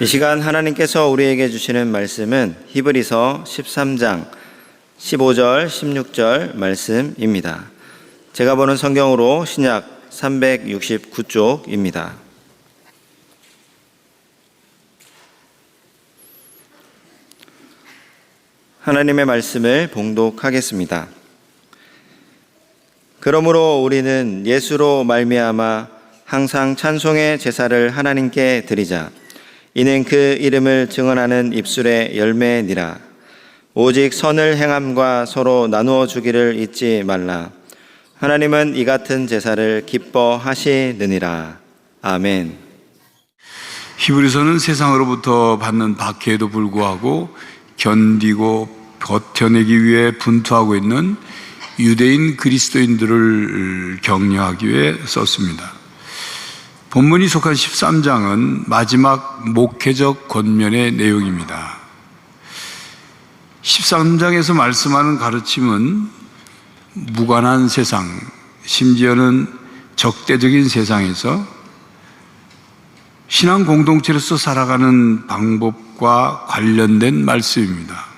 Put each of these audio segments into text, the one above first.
이 시간 하나님께서 우리에게 주시는 말씀은 히브리서 13장 15절, 16절 말씀입니다. 제가 보는 성경으로 신약 369쪽입니다. 하나님의 말씀을 봉독하겠습니다. 그러므로 우리는 예수로 말미암아 항상 찬송의 제사를 하나님께 드리자. 이는 그 이름을 증언하는 입술의 열매니라. 오직 선을 행함과 서로 나누어 주기를 잊지 말라. 하나님은 이 같은 제사를 기뻐하시느니라. 아멘. 히브리서는 세상으로부터 받는 박해에도 불구하고 견디고 버텨내기 위해 분투하고 있는 유대인 그리스도인들을 격려하기 위해 썼습니다. 본문이 속한 13장은 마지막 목회적 권면의 내용입니다. 13장에서 말씀하는 가르침은 무관한 세상, 심지어는 적대적인 세상에서 신앙 공동체로서 살아가는 방법과 관련된 말씀입니다.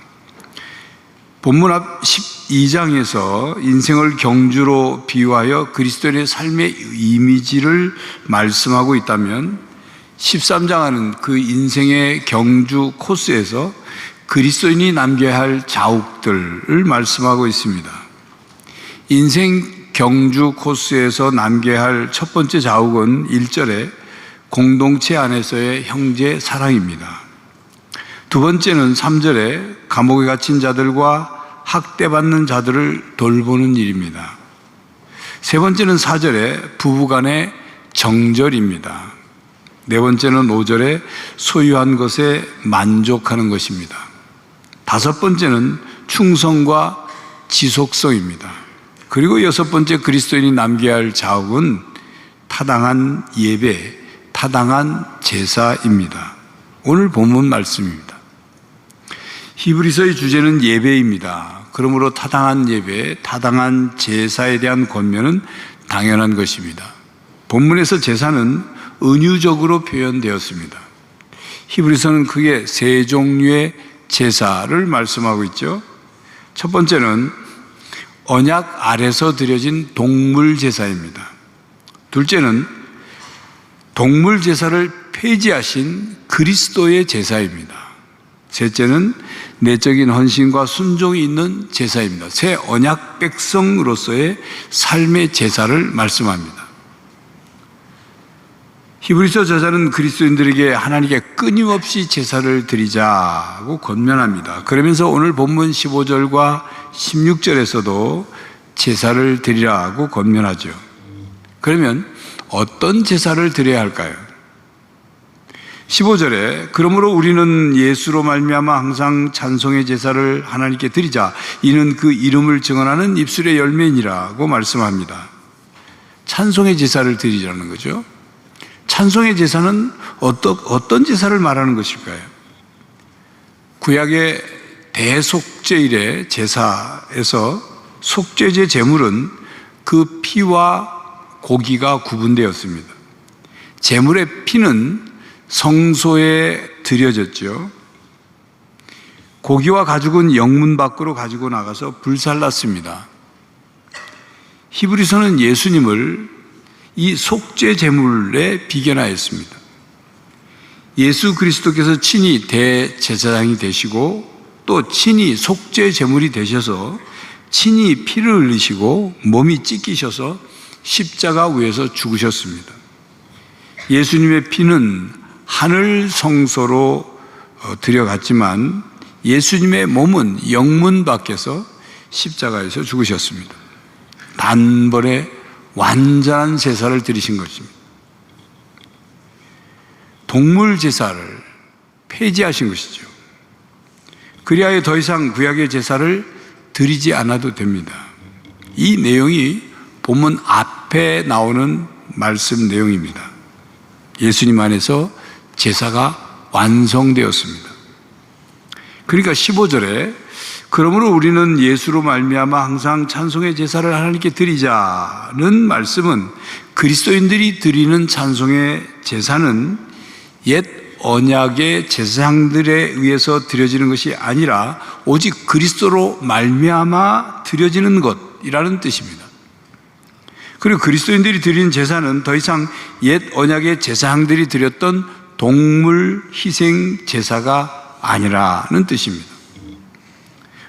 본문 앞 12장에서 인생을 경주로 비유하여 그리스도인의 삶의 이미지를 말씀하고 있다면 13장은 그 인생의 경주 코스에서 그리스도인이 남겨야 할 자욱들을 말씀하고 있습니다. 인생 경주 코스에서 남겨야 할 첫 번째 자욱은 1절에 공동체 안에서의 형제 사랑입니다. 두 번째는 3절에 감옥에 갇힌 자들과 학대받는 자들을 돌보는 일입니다. 세 번째는 4절에 부부간의 정절입니다. 네 번째는 5절에 소유한 것에 만족하는 것입니다. 다섯 번째는 충성과 지속성입니다. 그리고 여섯 번째 그리스도인이 남겨야 할 자욱은 타당한 예배, 타당한 제사입니다. 오늘 본문 말씀입니다. 히브리서의 주제는 예배입니다. 그러므로 타당한 예배, 타당한 제사에 대한 권면은 당연한 것입니다. 본문에서 제사는 은유적으로 표현되었습니다. 히브리서는 크게 세 종류의 제사를 말씀하고 있죠. 첫 번째는 언약 아래서 드려진 동물 제사입니다. 둘째는 동물 제사를 폐지하신 그리스도의 제사입니다. 셋째는 내적인 헌신과 순종이 있는 제사입니다. 새 언약 백성으로서의 삶의 제사를 말씀합니다. 히브리서 저자는 그리스도인들에게 하나님께 끊임없이 제사를 드리자고 권면합니다. 그러면서 오늘 본문 15절과 16절에서도 제사를 드리라고 권면하죠. 그러면 어떤 제사를 드려야 할까요? 15절에 그러므로 우리는 예수로 말미암아 항상 찬송의 제사를 하나님께 드리자 이는 그 이름을 증언하는 입술의 열매니라고 말씀합니다. 찬송의 제사를 드리자는 거죠. 찬송의 제사는 어떤 어떤 제사를 말하는 것일까요? 구약의 대속죄일의 제사에서 속죄제 제물은 그 피와 고기가 구분되었습니다. 제물의 피는 성소에 드려졌죠. 고기와 가죽은 영문 밖으로 가지고 나가서 불살랐습니다. 히브리서는 예수님을 이 속죄 제물에 비견하였습니다. 예수 그리스도께서 친히 대제사장이 되시고 또 친히 속죄 제물이 되셔서 친히 피를 흘리시고 몸이 찢기셔서 십자가 위에서 죽으셨습니다. 예수님의 피는 하늘 성소로 어, 들여갔지만 예수님의 몸은 영문 밖에서 십자가에서 죽으셨습니다. 단번에 완전한 제사를 드리신 것입니다. 동물 제사를 폐지하신 것이죠. 그리하여 더 이상 구약의 제사를 드리지 않아도 됩니다. 이 내용이 본문 앞에 나오는 말씀 내용입니다. 예수님 안에서 제사가 완성되었습니다. 그러니까 15절에 그러므로 우리는 예수로 말미암아 항상 찬송의 제사를 하나님께 드리자는 말씀은 그리스도인들이 드리는 찬송의 제사는 옛 언약의 제사장들에 의해서 드려지는 것이 아니라 오직 그리스도로 말미암아 드려지는 것이라는 뜻입니다. 그리고 그리스도인들이 드리는 제사는 더 이상 옛 언약의 제사장들이 드렸던 동물 희생 제사가 아니라는 뜻입니다.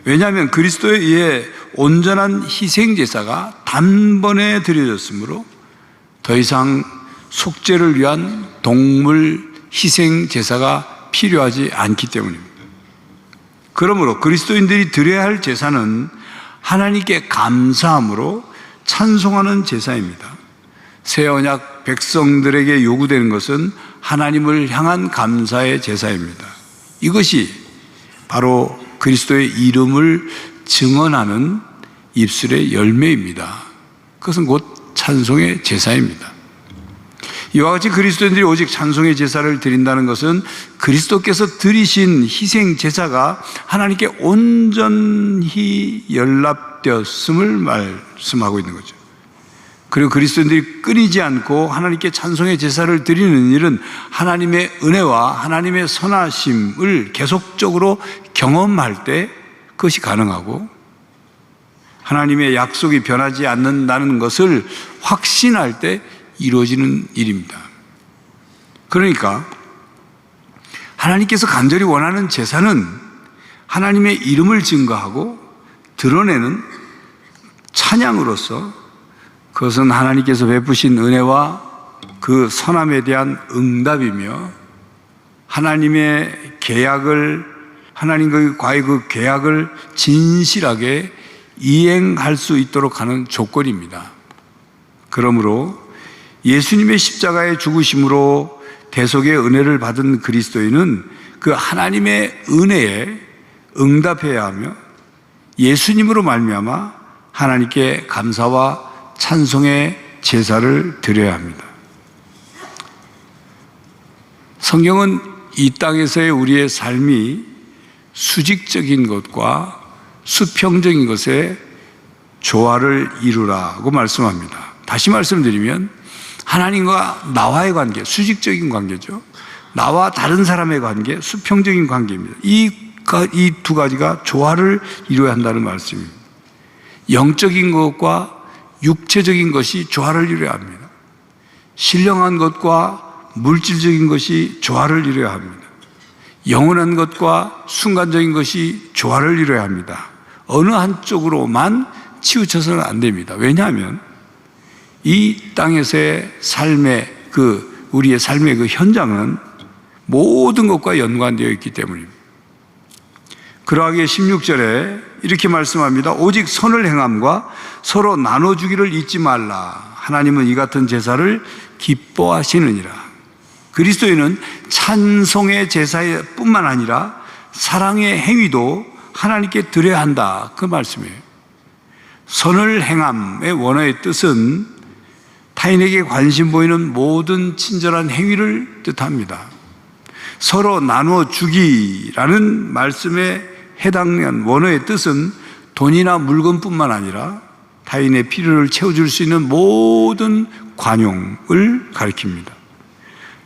왜냐하면 그리스도에 의해 온전한 희생 제사가 단번에 드려졌으므로 더 이상 속죄를 위한 동물 희생 제사가 필요하지 않기 때문입니다. 그러므로 그리스도인들이 드려야 할 제사는 하나님께 감사함으로 찬송하는 제사입니다. 새 언약 백성들에게 요구되는 것은 하나님을 향한 감사의 제사입니다. 이것이 바로 그리스도의 이름을 증언하는 입술의 열매입니다. 그것은 곧 찬송의 제사입니다. 이와 같이 그리스도인들이 오직 찬송의 제사를 드린다는 것은 그리스도께서 드리신 희생 제사가 하나님께 온전히 연락되었음을 말씀하고 있는 거죠. 그리고 그리스도인들이 끊이지 않고 하나님께 찬송의 제사를 드리는 일은 하나님의 은혜와 하나님의 선하심을 계속적으로 경험할 때 그것이 가능하고 하나님의 약속이 변하지 않는다는 것을 확신할 때 이루어지는 일입니다. 그러니까 하나님께서 간절히 원하는 제사는 하나님의 이름을 증거하고 드러내는 찬양으로서 그것은 하나님께서 베푸신 은혜와 그 선함에 대한 응답이며 하나님의 계약을 하나님과의 그 계약을 진실하게 이행할 수 있도록 하는 조건입니다. 그러므로 예수님의 십자가의 죽으심으로 대속의 은혜를 받은 그리스도인은 그 하나님의 은혜에 응답해야 하며 예수님으로 말미암아 하나님께 감사와 찬송의 제사를 드려야 합니다. 성경은 이 땅에서의 우리의 삶이 수직적인 것과 수평적인 것에 조화를 이루라고 말씀합니다. 다시 말씀드리면 하나님과 나와의 관계, 수직적인 관계죠. 나와 다른 사람의 관계, 수평적인 관계입니다. 이두 가지가 조화를 이루어야 한다는 말씀입니다. 영적인 것과 육체적인 것이 조화를 이루어야 합니다. 신령한 것과 물질적인 것이 조화를 이루어야 합니다. 영원한 것과 순간적인 것이 조화를 이루어야 합니다. 어느 한쪽으로만 치우쳐서는 안 됩니다. 왜냐하면 이 땅에서의 삶의 그 우리의 삶의 그 현장은 모든 것과 연관되어 있기 때문입니다. 그러하기에 16절에 이렇게 말씀합니다. 오직 선을 행함과 서로 나눠주기를 잊지 말라. 하나님은 이 같은 제사를 기뻐하시느니라. 그리스도인은 찬송의 제사뿐만 아니라 사랑의 행위도 하나님께 드려야 한다. 그 말씀이에요. 선을 행함의 원어의 뜻은 타인에게 관심 보이는 모든 친절한 행위를 뜻합니다. 서로 나누어 주기라는 말씀에 해당한 원어의 뜻은 돈이나 물건뿐만 아니라 타인의 필요를 채워줄 수 있는 모든 관용을 가리킵니다.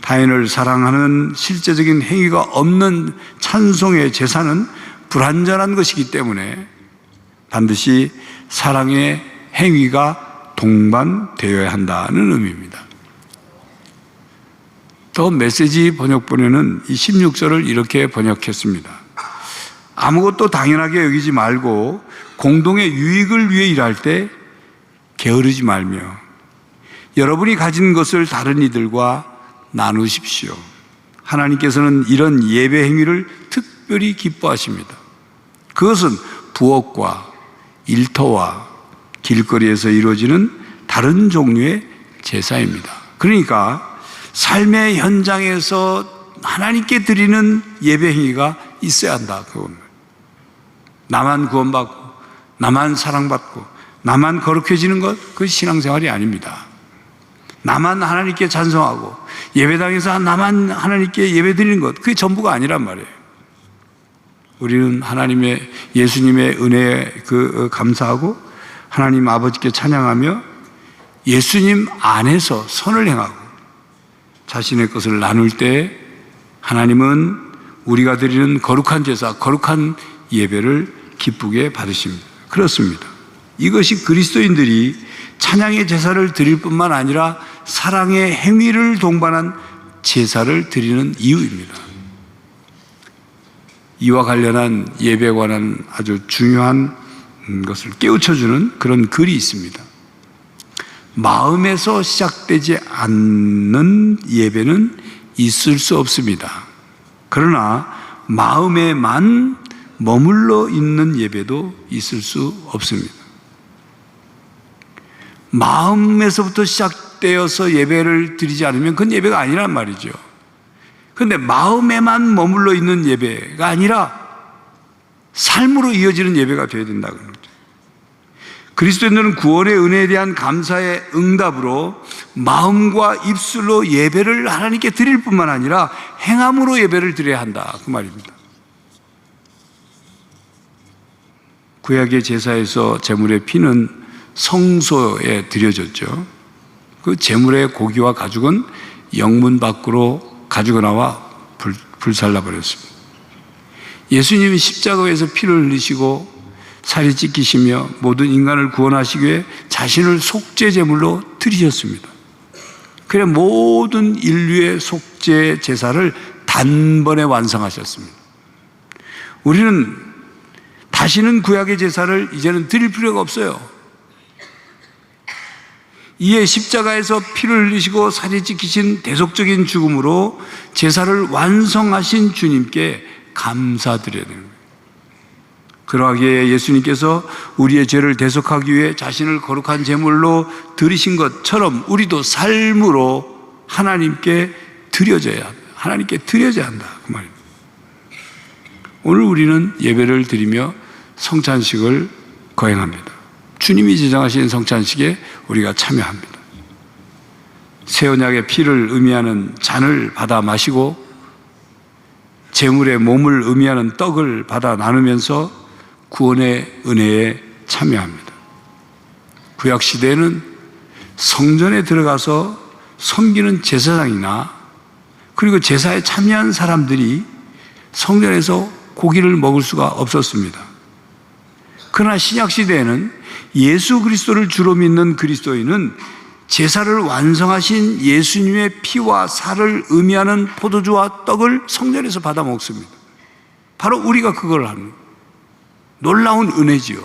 타인을 사랑하는 실제적인 행위가 없는 찬송의 제사는 불완전한 것이기 때문에 반드시 사랑의 행위가 동반되어야 한다는 의미입니다. 더 메시지 번역본에는 이 16절을 이렇게 번역했습니다. 아무것도 당연하게 여기지 말고 공동의 유익을 위해 일할 때 게으르지 말며 여러분이 가진 것을 다른 이들과 나누십시오. 하나님께서는 이런 예배 행위를 특별히 기뻐하십니다. 그것은 부엌과 일터와 길거리에서 이루어지는 다른 종류의 제사입니다. 그러니까 삶의 현장에서 하나님께 드리는 예배 행위가 있어야 한다. 그겁니다. 나만 구원받고, 나만 사랑받고, 나만 거룩해지는 것, 그 신앙생활이 아닙니다. 나만 하나님께 찬송하고, 예배당에서 나만 하나님께 예배 드리는 것, 그게 전부가 아니란 말이에요. 우리는 하나님의, 예수님의 은혜에 그 감사하고, 하나님 아버지께 찬양하며, 예수님 안에서 선을 행하고, 자신의 것을 나눌 때 하나님은 우리가 드리는 거룩한 제사, 거룩한 예배를 기쁘게 받으십니다. 그렇습니다. 이것이 그리스도인들이 찬양의 제사를 드릴 뿐만 아니라 사랑의 행위를 동반한 제사를 드리는 이유입니다. 이와 관련한 예배에 관한 아주 중요한 것을 깨우쳐주는 그런 글이 있습니다. 마음에서 시작되지 않는 예배는 있을 수 없습니다. 그러나 마음에만 머물러 있는 예배도 있을 수 없습니다. 마음에서부터 시작되어서 예배를 드리지 않으면 그건 예배가 아니란 말이죠. 그런데 마음에만 머물러 있는 예배가 아니라 삶으로 이어지는 예배가 되어야 된다는 거죠. 그리스도인들은 구원의 은혜에 대한 감사의 응답으로 마음과 입술로 예배를 하나님께 드릴 뿐만 아니라 행함으로 예배를 드려야 한다. 그 말입니다. 구약의 제사에서 제물의 피는 성소에 드려졌죠. 그 제물의 고기와 가죽은 영문 밖으로 가지고 나와 불, 불살라 버렸습니다. 예수님이 십자가에서 피를 흘리시고 살이 찢기시며 모든 인간을 구원하시기 위해 자신을 속죄 제물로 드리셨습니다. 그래 모든 인류의 속죄 제사를 단번에 완성하셨습니다. 우리는 다시는 구약의 제사를 이제는 드릴 필요가 없어요. 이에 십자가에서 피를 흘리시고 살이 찢기신 대속적인 죽음으로 제사를 완성하신 주님께 감사드려야 되는 거예요. 그러하기에 예수님께서 우리의 죄를 대속하기 위해 자신을 거룩한 제물로 드리신 것처럼 우리도 삶으로 하나님께 드려져야. 하나님께 드려져야 한다. 그 말입니다. 오늘 우리는 예배를 드리며 성찬식을 거행합니다. 주님이 지정하신 성찬식에 우리가 참여합니다. 새 언약의 피를 의미하는 잔을 받아 마시고 제물의 몸을 의미하는 떡을 받아 나누면서 구원의 은혜에 참여합니다. 구약 시대에는 성전에 들어가서 섬기는 제사장이나 그리고 제사에 참여한 사람들이 성전에서 고기를 먹을 수가 없었습니다. 그러나 신약 시대에는 예수 그리스도를 주로 믿는 그리스도인은 제사를 완성하신 예수님의 피와 살을 의미하는 포도주와 떡을 성전에서 받아 먹습니다. 바로 우리가 그걸 하는 놀라운 은혜지요.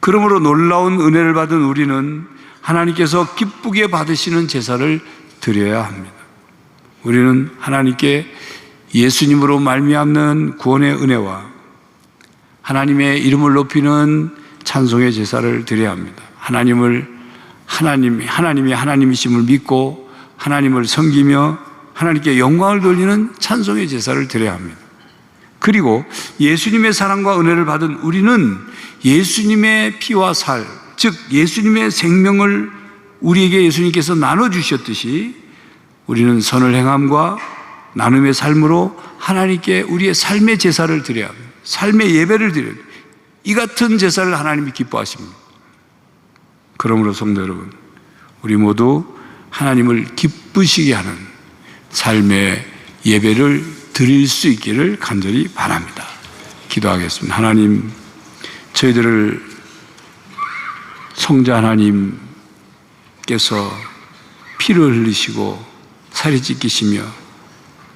그러므로 놀라운 은혜를 받은 우리는 하나님께서 기쁘게 받으시는 제사를 드려야 합니다. 우리는 하나님께 예수님으로 말미암는 구원의 은혜와 하나님의 이름을 높이는 찬송의 제사를 드려야 합니다. 하나님을 하나님 하나님이 하나님이심을 믿고 하나님을 섬기며 하나님께 영광을 돌리는 찬송의 제사를 드려야 합니다. 그리고 예수님의 사랑과 은혜를 받은 우리는 예수님의 피와 살, 즉 예수님의 생명을 우리에게 예수님께서 나눠 주셨듯이 우리는 선을 행함과 나눔의 삶으로 하나님께 우리의 삶의 제사를 드려야 합니다. 삶의 예배를 드려야 합니다. 이 같은 제사를 하나님이 기뻐하십니다. 그러므로 성도 여러분, 우리 모두 하나님을 기쁘시게 하는 삶의 예배를 드릴 수 있기를 간절히 바랍니다. 기도하겠습니다. 하나님, 저희들을 성자 하나님께서 피를 흘리시고 살이 찢기시며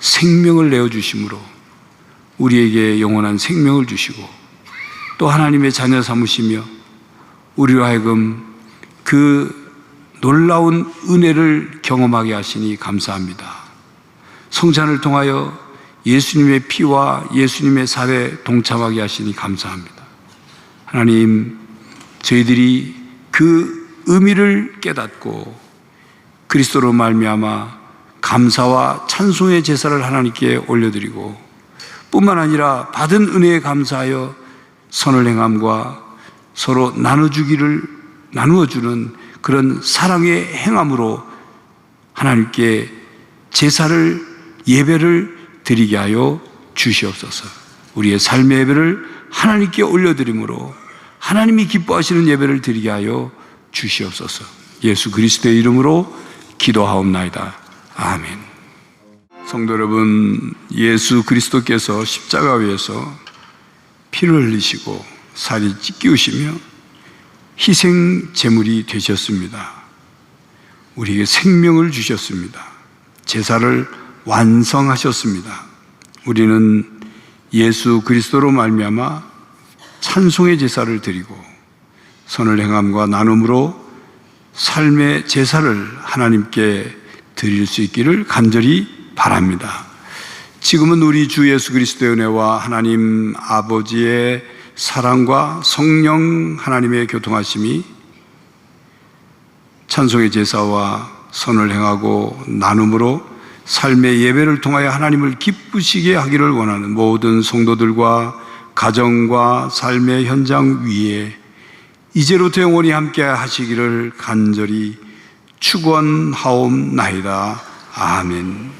생명을 내어주심으로 우리에게 영원한 생명을 주시고 또 하나님의 자녀 삼으시며 우리로 하여금 그 놀라운 은혜를 경험하게 하시니 감사합니다. 성찬을 통하여 예수님의 피와 예수님의 살에 동참하게 하시니 감사합니다. 하나님, 저희들이 그 의미를 깨닫고 그리스도로 말미암아 감사와 찬송의 제사를 하나님께 올려드리고 뿐만 아니라 받은 은혜에 감사하여 선을 행함과 서로 나눠주기를 나누어주는 그런 사랑의 행함으로 하나님께 제사를 예배를 드리게 하여 주시옵소서. 우리의 삶의 예배를 하나님께 올려드림으로 하나님이 기뻐하시는 예배를 드리게 하여 주시옵소서. 예수 그리스도의 이름으로 기도하옵나이다. 아멘. 성도 여러분, 예수 그리스도께서 십자가 위에서 피를 흘리시고 살이 찢기우시며 희생 제물이 되셨습니다. 우리에게 생명을 주셨습니다. 제사를 완성하셨습니다. 우리는 예수 그리스도로 말미암아 찬송의 제사를 드리고 선을 행함과 나눔으로 삶의 제사를 하나님께 드릴 수 있기를 간절히 바랍니다. 지금은 우리 주 예수 그리스도의 은혜와 하나님 아버지의 사랑과 성령 하나님의 교통하심이 찬송의 제사와 선을 행하고 나눔으로 삶의 예배를 통하여 하나님을 기쁘시게 하기를 원하는 모든 성도들과 가정과 삶의 현장 위에 이제로부터 영원히 함께 하시기를 간절히 축원하옵나이다. 아멘.